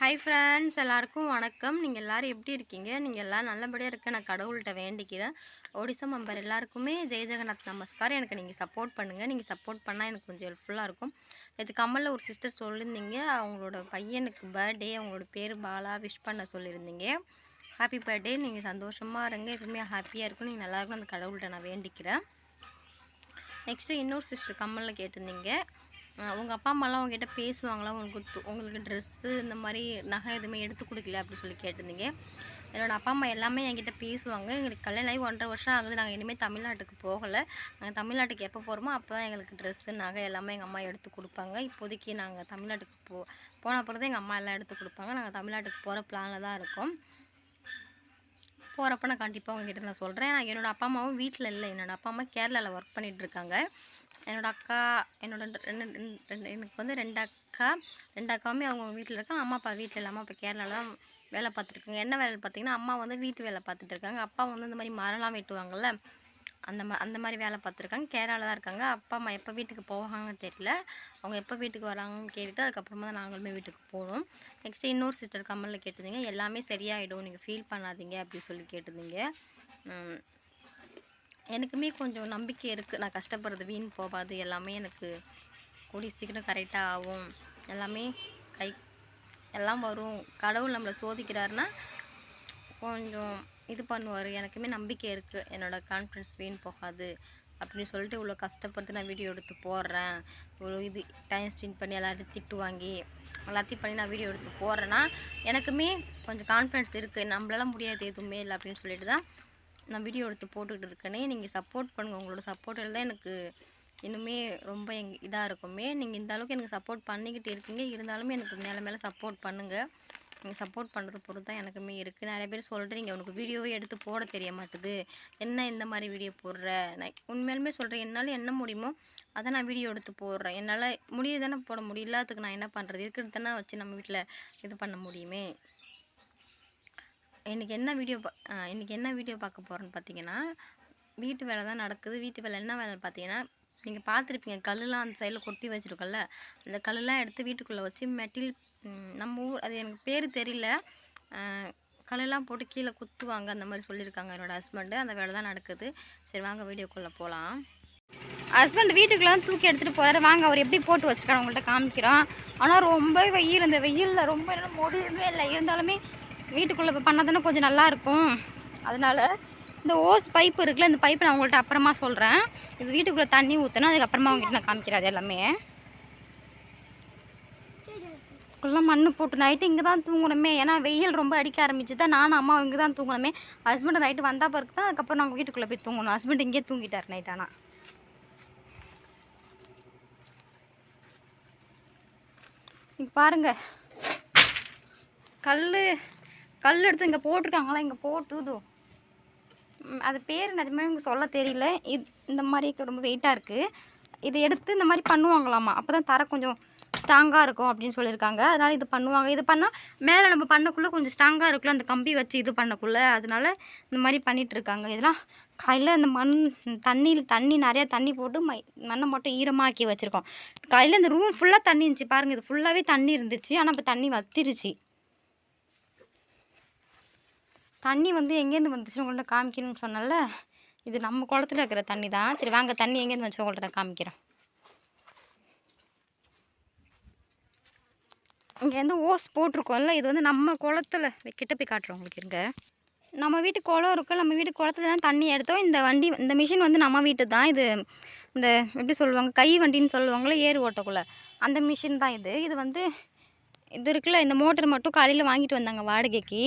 Hi friends எல்லாருக்கும் வணக்கம். நீங்கள் எல்லோரும் எப்படி இருக்கீங்க? நீங்கள் எல்லாம் நல்லபடியாக இருக்க நான் கடவுள்கிட்ட வேண்டிக்கிறேன். ஒடிசா மெம்பர் எல்லாருக்குமே ஜெய ஜெகநாத் நமஸ்கார் எனக்கு நீங்கள் சப்போர்ட் பண்ணுங்கள் நீங்கள் சப்போர்ட் பண்ணால் எனக்கு கொஞ்சம் ஹெல்ப்ஃபுல்லாக இருக்கும். இது கமலில் ஒரு சிஸ்டர் சொல்லியிருந்தீங்க அவங்களோட பையனுக்கு பர்த்டே அவங்களோட பேர் பாலா விஷ் பண்ண சொல்லியிருந்தீங்க ஹாப்பி பர்த்டே நீங்கள் சந்தோஷமாக இருங்க. எப்பவுமே ஹாப்பியாக இருக்கும் நீங்கள் நல்லாயிருக்கும் அந்த கடவுள்கிட்ட நான் வேண்டிக்கிறேன். நெக்ஸ்ட்டு இன்னொரு சிஸ்டர் கமலில் கேட்டிருந்தீங்க. உங்கள் அப்பா அம்மாலாம் உங்ககிட்ட பேசுவாங்களா? உங்களுக்கு உங்களுக்கு ட்ரெஸ்ஸு இந்த மாதிரி நகை எதுவுமே எடுத்து கொடுக்கல அப்படின்னு சொல்லி கேட்டிருந்தீங்க. என்னோடய அப்பா அம்மா எல்லாமே என்கிட்ட பேசுவாங்க. எங்களுக்கு கல்யாணம் ஆகி ஒன்றரை வருஷம் ஆகுது. நாங்கள் இனிமேல் தமிழ்நாட்டுக்கு போகலை. நாங்கள் தமிழ்நாட்டுக்கு எப்போ போகிறோமோ அப்போ தான் எங்களுக்கு ட்ரெஸ்ஸு நகை எல்லாமே எங்கள் அம்மா எடுத்து கொடுப்பாங்க. இப்போதைக்கு நாங்கள் தமிழ்நாட்டுக்கு போ போன அப்புறம் தான் எங்கள் அம்மா எல்லாம் எடுத்து கொடுப்பாங்க. நாங்கள் தமிழ்நாட்டுக்கு போகிற பிளானில் தான் இருக்கோம். போகிறப்ப நான் கண்டிப்பாக உங்ககிட்ட நான் சொல்கிறேன் நான் என்னோடய அப்பா அம்மாவும் வீட்டில் இல்லை. என்னோட அப்பா அம்மா கேரளாவில் ஒர்க் பண்ணிட்டு என்னோடய அக்கா என்னோட ரெண்டு- ரெண்டு எனக்கு வந்து ரெண்டு அக்கா ரெண்டு அக்காவுமே அவங்க வீட்டில் இருக்காங்க. அம்மா அப்பா வீட்டில் இல்லை அம்மா அப்பா கேரளாவில் தான் வேலை பார்த்துருக்காங்க என்ன வேலை பார்த்தீங்கன்னா அம்மா வந்து வீட்டு வேலை பார்த்துட்டு இருக்காங்க. அப்பா வந்து இந்த மாதிரி மரம்லாம் வெட்டுவாங்கல்ல அந்த மா அந்த மாதிரி வேலை பார்த்துருக்காங்க கேரளாவில் தான் இருக்காங்க. அப்பா அம்மா எப்போ வீட்டுக்கு போவாங்கன்னு தெரியல. அவங்க எப்போ வீட்டுக்கு வராங்கன்னு கேட்டுட்டு அதுக்கப்புறமா தான் நாங்களுமே வீட்டுக்கு போகணும் நெக்ஸ்ட்டு இன்னொரு சிஸ்டர் கமலில் கேட்டிருந்தீங்க. எல்லாமே சரியாயிடும். நீங்கள் ஃபீல் பண்ணாதீங்க அப்படி சொல்லி கேட்டிருந்தீங்க. எனக்குமே கொஞ்சம் நம்பிக்கை இருக்குது நான் கஷ்டப்படுறது வீண் போகாது. எல்லாமே எனக்கு கூடி சீக்கிரம் கரெக்டாக ஆகும். எல்லாமே கை எல்லாம் வரும். கடவுள் நம்மளை சோதிக்கிறாருன்னா கொஞ்சம் இது பண்ணுவார். எனக்குமே நம்பிக்கை இருக்குது என்னோடய கான்ஃபிடன்ஸ் வீண் போகாது. அப்படின்னு சொல்லிட்டு இவ்வளோ கஷ்டப்பட்டு நான் வீடியோ எடுத்து போடுறேன். இவ்வளோ இது டைம் ஸ்பெண்ட் பண்ணி எல்லாத்தையும் திட்டு வாங்கி எல்லாத்தையும் பண்ணி நான் வீடியோ எடுத்து போடுறேன்னா எனக்குமே கொஞ்சம் கான்ஃபிடன்ஸ் இருக்குது நம்மளால முடியாது எதுவுமே இல்லை அப்படின்னு சொல்லிட்டு தான் நான் வீடியோ எடுத்து போட்டுக்கிட்டு இருக்கேனே நீங்கள் சப்போர்ட் பண்ணுங்கள் உங்களோட சப்போர்ட்டில் தான் எனக்கு இன்னுமே ரொம்ப எங் இதாக இருக்குமே. நீங்கள் இந்த அளவுக்கு எனக்கு சப்போர்ட் பண்ணிக்கிட்டு இருக்கீங்க. இருந்தாலுமே எனக்கு மேலே மேலே சப்போர்ட் பண்ணுங்கள் நீங்கள் சப்போர்ட் பண்ணுறது பொறுத்து தான் எனக்குமே இருக்குது நிறைய பேர் சொல்கிறீங்க உனக்கு வீடியோவே எடுத்து போட தெரிய மாட்டுது. என்ன இந்த மாதிரி வீடியோ போடுற? நான் உண்மையிலுமே சொல்கிறேன் என்னால் என்ன முடியுமோ அதை நான் வீடியோ எடுத்து போடுறேன். என்னால் முடிய தானே போட முடியும் நான் என்ன பண்ணுறது இருக்கிறது தானே வச்சு நம்ம வீட்டில் இது பண்ண முடியுமே. இன்றைக்கி என்ன வீடியோ பா இன்றைக்கி என்ன வீடியோ பார்க்க போகிறோன்னு பார்த்தீங்கன்னா வீட்டு வேலை தான் நடக்குது. வீட்டு வேலை என்ன வேலைன்னு பார்த்தீங்கன்னா நீங்கள் பார்த்துருப்பீங்க கல்லுலாம் அந்த சைடில் கொட்டி வச்சுருக்கோம்ல. அந்த கல்லுலாம் எடுத்து வீட்டுக்குள்ளே வச்சு மெட்டில் நம்ம ஊர் அது எனக்கு பேர் தெரியல. கல்லுலாம் கல்லெல்லாம் போட்டு கீழே குத்துவாங்க அந்த மாதிரி சொல்லியிருக்காங்க என்னோடய ஹஸ்பண்டு அந்த வேலை தான் நடக்குது. சரி வாங்க வீடியோக்குள்ளே போகலாம் ஹஸ்பண்ட் வீட்டுக்குலாம் தூக்கி எடுத்துகிட்டு போகிறாரு வாங்க அவர் எப்படி போட்டு வச்சுருக்காரு உங்கள்கிட்ட காமிக்கிறோம். ஆனால் ரொம்ப வெயில் இந்த வெயிலில் ரொம்ப முடியுமே முடியவே இல்லை. இருந்தாலுமே வீட்டுக்குள்ளே இப்போ பண்ணால் தானே கொஞ்சம் நல்லா இருக்கும். அதனால இந்த ஓஸ் பைப்பு இருக்குல்ல இந்த பைப்பு நான் உங்கள்கிட்ட அப்புறமா சொல்கிறேன் இது வீட்டுக்குள்ளே தண்ணி ஊற்றணும் அதுக்கப்புறமா அவங்ககிட்ட நான் காமிக்கிறேன் அது எல்லாமே. ஃபுல்லாக மண்ணு போட்டு நைட்டு இங்கே தான் தூங்கணுமே. ஏன்னா வெயில் ரொம்ப அடிக்க ஆரம்பிச்சு தான் நானும் அம்மா இங்கே தான் தூங்கணுமே. ஹஸ்பண்ட் நைட்டு வந்தால் பிறகு தான் அதுக்கப்புறம் நாங்கள் வீட்டுக்குள்ளே போய் தூங்கணும். ஹஸ்பண்ட் இங்கே தூங்கிட்டார் நைட் ஆனால் இங்கே பாருங்க. கல் கல் எடுத்து இங்கே போட்டிருக்காங்களா? இங்கே போட்டுதோ அது பேர் நிஜமே இங்கே சொல்ல தெரியல. இது இந்த மாதிரி ரொம்ப வெயிட்டாக இருக்குது இதை எடுத்து இந்த மாதிரி பண்ணுவாங்களாமா? அப்போ தான் தர கொஞ்சம் ஸ்ட்ராங்காக இருக்கும் அப்படின்னு சொல்லியிருக்காங்க. அதனால் இது பண்ணுவாங்க. இது பண்ணால் மேலே நம்ம பண்ணக்குள்ளே கொஞ்சம் ஸ்ட்ராங்காக இருக்குல்ல? அந்த கம்பி வச்சு இது பண்ணக்குள்ளே. அதனால இந்த மாதிரி பண்ணிகிட்ருக்காங்க இதெல்லாம் காலையில் இந்த மண் தண்ணியில் தண்ணி நிறையா தண்ணி போட்டு மை மண்ணை மட்டும் ஈரமாக்கி வச்சுருக்கோம். காலையில் அந்த ரூம் ஃபுல்லாக தண்ணி இருந்துச்சு. பாருங்கள் இது ஃபுல்லாகவே தண்ணி இருந்துச்சு. ஆனால் இப்போ தண்ணி வத்திருச்சு. தண்ணி வந்து எங்கேருந்து வந்துச்சுன்னு உங்கள்கிட்ட காமிக்கணும்னு சொன்னல இது நம்ம குளத்துல இருக்கிற தண்ணி தான் சரி வாங்க தண்ணி எங்கேருந்து வச்சு உங்கள்கிட்ட நான் காமிக்கிறேன். இங்கேருந்து ஓஸ் போட்டிருக்கோம்ல இது வந்து நம்ம குளத்துல கிட்ட போய் காட்டுறோம் உங்களுக்கு இருங்க. நம்ம வீட்டு குளம் இருக்கும் நம்ம வீட்டு குளத்துல தான் தண்ணி எடுத்தோம். இந்த வண்டி இந்த மிஷின் வந்து நம்ம வீட்டு தான் இது இந்த எப்படி சொல்லுவாங்க கை வண்டின்னு சொல்லுவாங்கள்ல ஏறு ஓட்டக்குள்ளே. அந்த மிஷின் தான் இது. இது வந்து இது இருக்குல்ல இந்த மோட்டர் மட்டும் காலையில் வாங்கிட்டு வந்தாங்க வாடகைக்கு.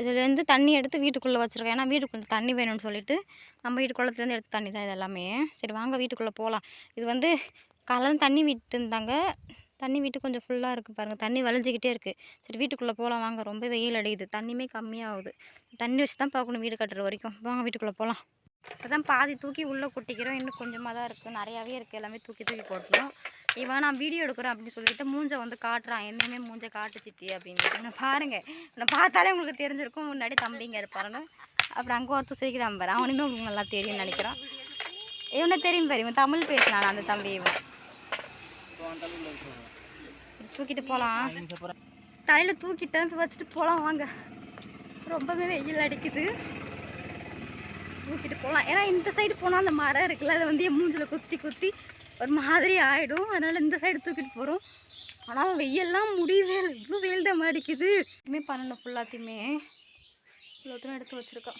இதுலேருந்து தண்ணி எடுத்து வீட்டுக்குள்ளே வச்சுருக்கேன். ஏன்னா வீட்டுக்குள்ளே தண்ணி வேணும்னு சொல்லிட்டு நம்ம வீட்டு குளத்துலேருந்து எடுத்து தண்ணி தான் இது எல்லாமே. சரி வாங்க வீட்டுக்குள்ளே போகலாம். இது வந்து காலையில் தண்ணி விட்டு இருந்தாங்க தண்ணி விட்டு கொஞ்சம் ஃபுல்லாக இருக்குது பாருங்கள் தண்ணி வளைஞ்சிக்கிட்டே இருக்குது சரி வீட்டுக்குள்ளே போகலாம். வாங்க ரொம்ப வெயில் அடிக்குது. தண்ணியுமே கம்மியாகுது. தண்ணி வச்சு தான் பார்க்கணும் வீடு கட்டுற வரைக்கும். வாங்க வீட்டுக்குள்ளே போகலாம். இப்போ தான் பாதி தூக்கி உள்ளே கொட்டிக்கிறோம். இன்னும் கொஞ்சமாக தான் இருக்குது நிறையாவே இருக்குது எல்லாமே தூக்கி தூக்கி கொட்டணும் இவன் நான் வீடியோ எடுக்கிறேன் அப்படின்னு சொல்லிட்டு மூஞ்சை வந்து காட்டுறான். என்னையுமே மூஞ்சை காட்டு சித்தி அப்படின்னு நான் பாருங்க. நான் பார்த்தாலே உங்களுக்கு தெரிஞ்சிருக்கும். முன்னாடி தம்பிங்க இருப்பாருன்னு. அப்புறம் அங்கே ஒருத்தர் சீக்கிரம் பாரு. அவனுமே உங்களுக்கு நல்லா தெரியும்னு நினைக்கிறான். இவனை தெரியும் பாரு. இவன் தமிழ் பேசினான் அந்த தம்பி இவன். தூக்கிட்டு போகலாம் தலையில் தூக்கிட்டேன் வச்சுட்டு போகலாம் வாங்க. ரொம்பவே வெயில் அடிக்குது. தூக்கிட்டு போகலாம் ஏன்னா இந்த சைடு போனால் அந்த மரம் இருக்குல்ல அதை வந்து என் மூஞ்சில் குத்தி குத்தி ஒரு மாதிரி ஆகிடும் அதனால் இந்த சைடு தூக்கிட்டு போகிறோம் ஆனால் வெயில்லாம் முடியவே இவ்வளோ வெயில் தான் அடிக்குது இதுவுமே பண்ணணும் ஃபுல்லாத்தையுமே இவ்வளோத்தையும் எடுத்து வச்சுருக்கோம்.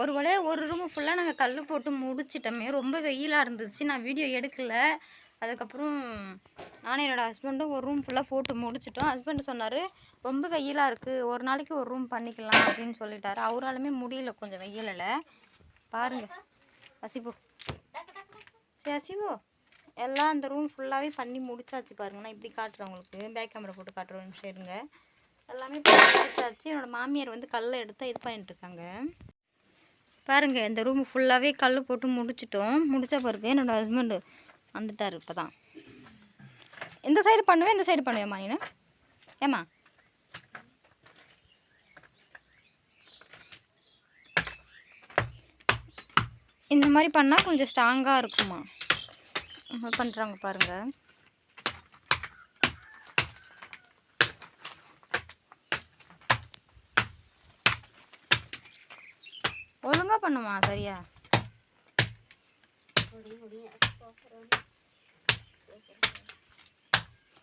ஒரு வழியாக ஒரு ரூம் ஃபுல்லாக நாங்கள் கல் போட்டு முடிச்சிட்டோமே. ரொம்ப வெயிலாக இருந்துச்சு. நான் வீடியோ எடுக்கலை. அதுக்கப்புறம் நானும் என்னோடய ஹஸ்பண்டும் ஒரு ரூம் ஃபுல்லாக போட்டு முடிச்சிட்டோம். ஹஸ்பண்ட் சொன்னார் ரொம்ப வெயிலாக இருக்குது ஒரு நாளைக்கு ஒரு ரூம் பண்ணிக்கலாம். அப்படின்னு சொல்லிட்டாரு. அவராலுமே முடியல கொஞ்சம் வெயிலில். பாருங்கள் அசிபு. சரி அசிபு. எல்லாம் அந்த ரூம் ஃபுல்லாகவே பண்ணி முடிச்சாச்சு பாருங்க. நான் இப்படி காட்டுறேன் உங்களுக்கு. பேக் கேமரா போட்டு காட்டுறேன் நிமிஷம் இருங்க. எல்லாமே முடிச்சாச்சு. என்னோடய மாமியார் வந்து கல்லை எடுத்து இது பண்ணிட்டுருக்காங்க பாருங்கள் இந்த ரூம் ஃபுல்லாகவே கல் போட்டு முடிச்சிட்டோம். முடித்த பிறகு என்னோடய ஹஸ்பண்டு வந்துட்டார் இப்போ தான் இந்த சைடு பண்ணுவேன் இந்த சைடு பண்ணுவேம்மா நீனு. ஏம்மா? இந்த மாதிரி பண்ணால் கொஞ்சம் ஸ்ட்ராங்காக இருக்குமா? பண்ணுறாங்க பாருங்கள் ஒழுங்காக பண்ணுமா சரியா?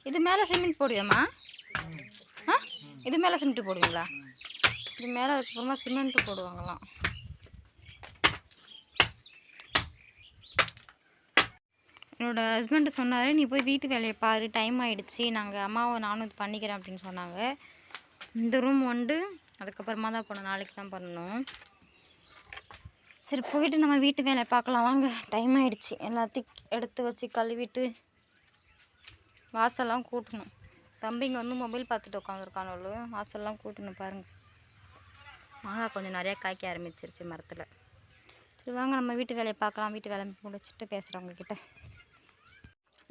இது மேலே சிமெண்ட் போடுவியாம்மா? ஆ? இது மேலே சிமெண்ட் போடுவீங்களா? இது மேலே அதுக்கப்புறமா சிமெண்ட் போடுவாங்களாம். என்னோட ஹஸ்பண்ட் சொன்னார் நீ போய் வீட்டு வேலையை பாரு டைம் ஆகிடுச்சி நாங்கள் அம்மாவை நானும் இது பண்ணிக்கிறேன் அப்படின்னு சொன்னாங்க. இந்த ரூம் வந்து அதுக்கப்புறமா தான் போனோம் நாளைக்கு தான் பண்ணணும். சரி போயிட்டு நம்ம வீட்டு வேலையை பார்க்கலாம் வாங்க. டைம் ஆகிடுச்சி எல்லாத்தையும் எடுத்து வச்சு கழுவிட்டு வாசல்லாம் கூட்டணும். தம்பிங்க வந்து மொபைல் பார்த்துட்டு உட்காந்துருக்கானோளு வாசல்லாம் கூட்டணும் பாருங்கள் மாங்காய் கொஞ்சம் நிறையா காய்க்க ஆரம்பிச்சிருச்சு மரத்தில். சரி வாங்க நம்ம வீட்டு வேலையை பார்க்கலாம். வீட்டு வேலை முடிச்சுட்டு பேசுகிறேன் உங்ககிட்ட.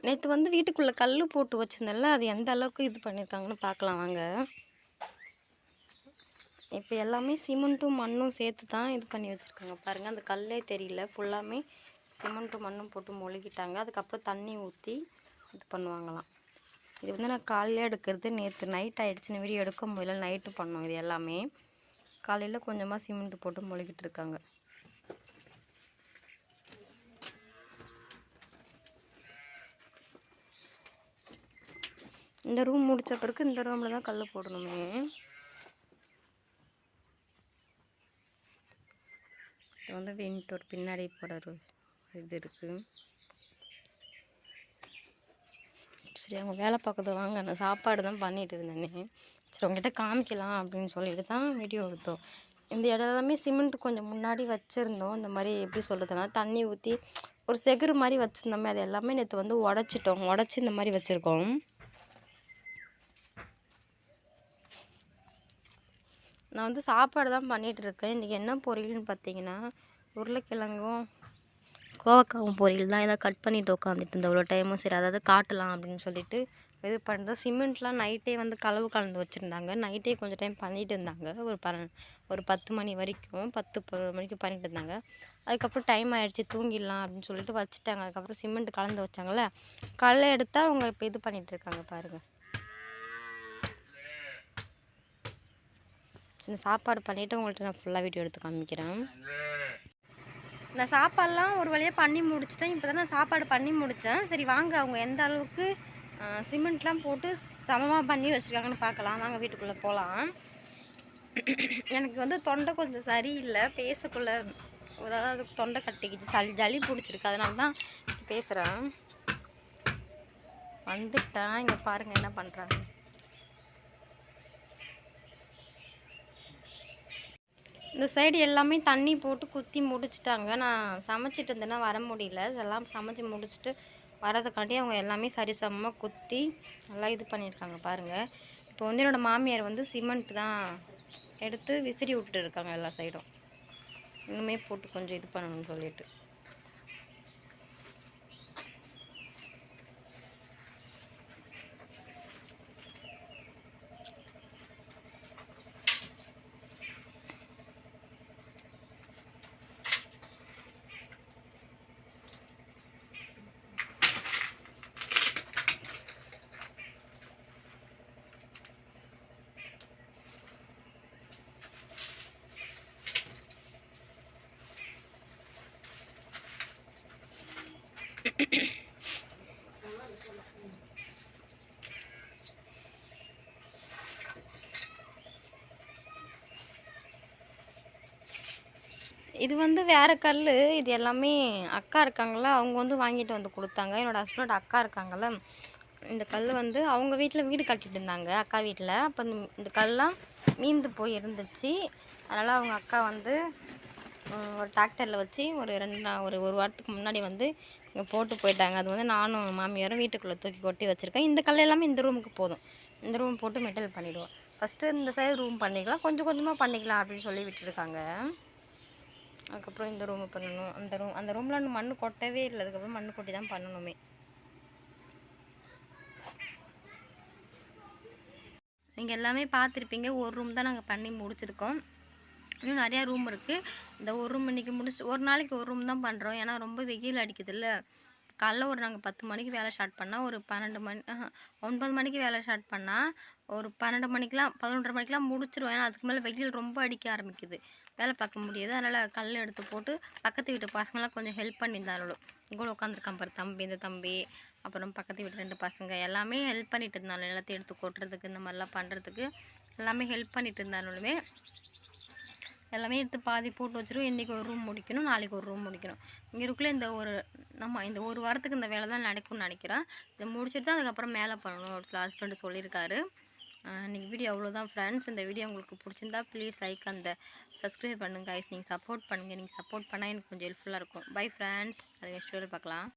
நேற்று வந்து வீட்டுக்குள்ளே கல் போட்டு வச்சுருந்தேன்ல அது எந்த அளவுக்கு இது பண்ணியிருக்காங்கன்னு பார்க்கலாம் வாங்க. இப்போ எல்லாமே சிமெண்ட்டும் மண்ணும் சேர்த்து தான் இது பண்ணி வச்சுருக்காங்க. பாருங்கள் அந்த கல்லே தெரியல. ஃபுல்லாமே சிமெண்ட்டும் மண்ணும் போட்டு மொழுகிட்டாங்க. அதுக்கப்புறம் தண்ணி ஊற்றி இது பண்ணுவாங்களாம். இது வந்து நான் காலையில் எடுக்கிறது. நேற்று நைட் ஆகிடுச்சுன்னு வீடியோ எடுக்க முடியல. நைட்டு பண்ணோம் இது எல்லாமே. காலையில் கொஞ்சமாக சிமெண்ட் போட்டு மொழுகிட்டு இருக்காங்க. இந்த ரூம் முடித்த பிறகு இந்த ரூமில் தான் கல் போடணுமே. இது வந்து விண்டோர் பின்னாடி போடுற இது இருக்குது சரி அவங்க வேலை பார்க்குறது வாங்க. நான் சாப்பாடு தான் பண்ணிட்டு இருந்தேனே. சரி உங்ககிட்ட காமிக்கலாம் அப்படின்னு சொல்லிட்டு தான் வீடியோ எடுத்தோம். இந்த இடம் எல்லாமே சிமெண்ட் கொஞ்சம் முன்னாடி வச்சுருந்தோம். இந்த மாதிரி எப்படி சொல்கிறதுனா தண்ணி ஊற்றி ஒரு செகுரு மாதிரி வச்சுருந்தோமே. அது எல்லாமே நேற்று வந்து உடச்சிட்டோம். உடச்சி இந்த மாதிரி வச்சுருக்கோம். நான் வந்து சாப்பாடு தான் பண்ணிகிட்டு இருக்கேன் இன்றைக்கி என்ன பொரியல்னு பார்த்தீங்கன்னா உருளைக்கிழங்கும் கோவக்காவும் பொரியல் தான் ஏதாவது கட் பண்ணிட்டு உட்காந்துட்டு இருந்தேன். அவ்வளோ டைமும் சரி அதாவது காட்டலாம் அப்படின்னு சொல்லிட்டு இது பண்ணுறது சிமெண்ட்லாம் நைட்டே வந்து கலவு கலந்து வச்சுருந்தாங்க. நைட்டே கொஞ்சம் டைம் பண்ணிகிட்டு இருந்தாங்க. ஒரு ப ஒரு பத்து மணி வரைக்கும் பத்து பதினொரு மணிக்கு பண்ணிட்டு இருந்தாங்க. அதுக்கப்புறம் டைம் ஆகிடுச்சி தூங்கிடலாம் அப்படின்னு சொல்லிட்டு வச்சுட்டாங்க. அதுக்கப்புறம் சிமெண்ட் கலந்து வச்சாங்கள்ல கல்லை எடுத்தால் அவங்க இப்போ இது பண்ணிகிட்டு இருக்காங்க பாருங்கள் இந்த சாப்பாடு பண்ணிவிட்டு உங்கள்கிட்ட நான் ஃபுல்லாக வீடியோ எடுத்து காமிக்கிறேன். நான் சாப்பாடெலாம் ஒரு வழியாக பண்ணி முடிச்சிட்டேன். இப்போ தான் நான் சாப்பாடு பண்ணி முடித்தேன் சரி வாங்க. அவங்க எந்த அளவுக்கு சிமெண்ட்லாம் போட்டு சமமாக பண்ணி வச்சுருக்காங்கன்னு பார்க்கலாம். வாங்க வீட்டுக்குள்ளே போகலாம் எனக்கு வந்து தொண்டை கொஞ்சம் சரியில்லை. பேசக்குள்ளே அதாவது தொண்டை கட்டிக்கிச்சு. சளி ஜளி பிடிச்சிருக்கு. அதனால தான் பேசுகிறேன் வந்துட்டேன். இங்கே பாருங்கள் என்ன பண்ணுறாங்க இந்த சைடு எல்லாமே தண்ணி போட்டு குத்தி முடிச்சிட்டாங்க. நான் சமைச்சிட்டு இருந்தேன்னா வர முடியல. இதெல்லாம் சமைச்சு முடிச்சுட்டு வரதுக்காண்டி அவங்க எல்லாமே சரிசமமாக குத்தி நல்லா இது பண்ணியிருக்காங்க பாருங்கள் இப்போ வந்து என்னோடய மாமியார் வந்து சிமெண்ட் தான் எடுத்து விசிறி விட்டுட்டு இருக்காங்க எல்லா சைடும். இன்னுமே போட்டு கொஞ்சம் இது பண்ணணும்னு சொல்லிட்டு. இது வந்து வேறு கல் இது எல்லாமே அக்கா இருக்காங்கள? அவங்க வந்து வாங்கிட்டு வந்து கொடுத்தாங்க. என்னோடய ஹஸ்பண்டோட அக்கா இருக்காங்கல்ல. இந்த கல் வந்து அவங்க வீட்டில் வீடு கட்டிட்டு இருந்தாங்க அக்கா வீட்டில் அப்போ இந்த- இந்த கல்லாம் மீந்து போய் இருந்துச்சு. அதனால் அவங்க அக்கா வந்து ஒரு டிராக்டரில் வச்சு ஒரு ரெண்டு ஒரு ஒரு வாரத்துக்கு முன்னாடி வந்து இங்கே போட்டு போயிட்டாங்க. அது வந்து நானும் மாமியாரும் வீட்டுக்குள்ளே தூக்கி கொட்டி வச்சுருக்கேன். இந்த கல் எல்லாமே இந்த ரூமுக்கு போதும். இந்த ரூம் போட்டு மெட்டல் பண்ணிவிடுவோம் ஃபஸ்ட்டு இந்த சைடு ரூம் பண்ணிக்கலாம். கொஞ்சம் கொஞ்சமாக பண்ணிக்கலாம் அப்படின்னு சொல்லி விட்டுருக்காங்க. அதுக்கப்புறம் இந்த ரூமை பண்ணணும். அந்த ரூம் அந்த ரூமில் இன்னும் மண் கொட்டவே இல்லை. அதுக்கப்புறம் மண் கொட்டி தான் பண்ணணுமே. நீங்கள் எல்லாமே பார்த்துருப்பீங்க. ஒரு ரூம் தான் நாங்கள் பண்ணி முடிச்சிருக்கோம். இன்னும் நிறையா ரூம் இருக்குது இந்த ஒரு ரூம் இன்றைக்கி முடிச்சு ஒரு நாளைக்கு ஒரு ரூம் தான் பண்ணுறோம் ஏன்னா ரொம்ப வெயில் அடிக்குதுல்ல. காலைல ஒரு நாங்கள் பத்து மணிக்கு வேலை ஸ்டார்ட் பண்ணால் ஒரு பன்னெண்டு மணி ஒன்பது மணிக்கு வேலை ஸ்டார்ட் பண்ணால் ஒரு பன்னெண்டு மணிக்கெலாம் பதினொன்றரை மணிக்கெலாம் முடிச்சிருவோம். ஏன்னா அதுக்கு மேலே வெயில் ரொம்ப அடிக்க ஆரம்பிக்குது. வேலை பார்க்க முடியாது. அதனால் கல் எடுத்து போட்டு பக்கத்து வீட்டு பசங்களாம் கொஞ்சம் ஹெல்ப் பண்ணியிருந்தாலும் கூட. உட்காந்துருக்கான் பாரு தம்பி இந்த தம்பி. அப்புறம் பக்கத்து வீட்டு ரெண்டு பசங்க எல்லாமே ஹெல்ப் பண்ணிட்டு இருந்தாலும் எல்லாத்தையும் எடுத்து கொட்டுறதுக்கு இந்த மாதிரிலாம் பண்ணுறதுக்கு எல்லாமே ஹெல்ப் பண்ணிட்டு இருந்தாலுமே எல்லாமே எடுத்து பாதி போட்டு வச்சிரும் இன்றைக்கி ஒரு ரூம் முடிக்கணும் நாளைக்கு ஒரு ரூம் முடிக்கணும். இங்கே இருக்குள்ள இந்த ஒரு நம்ம இந்த ஒரு வாரத்துக்கு இந்த வேலை தான் நடக்கும்னு நினைக்கிறேன். இதை முடிச்சுட்டு தான் அதுக்கப்புறம் மேலே பண்ணணும். ஒரு ஹஸ்பண்ட் சொல்லியிருக்காரு. இன்றைக்கி வீடியோ அவ்வளோதான் ஃப்ரெண்ட்ஸ் இந்த வீடியோ உங்களுக்கு பிடிச்சிருந்தா ப்ளீஸ் லைக் அந்த சப்ஸ்கிரைப் பண்ணுங்க guys. நீங்கள் சப்போர்ட் பண்ணுங்கள் நீங்கள் சப்போர்ட் பண்ணால் எனக்கு கொஞ்சம் ஹெல்ப்ஃபுல்லாக இருக்கும். பை ஃப்ரெண்ட்ஸ் அது நெக்ஸ்ட் வீடியோ பார்க்கலாம்.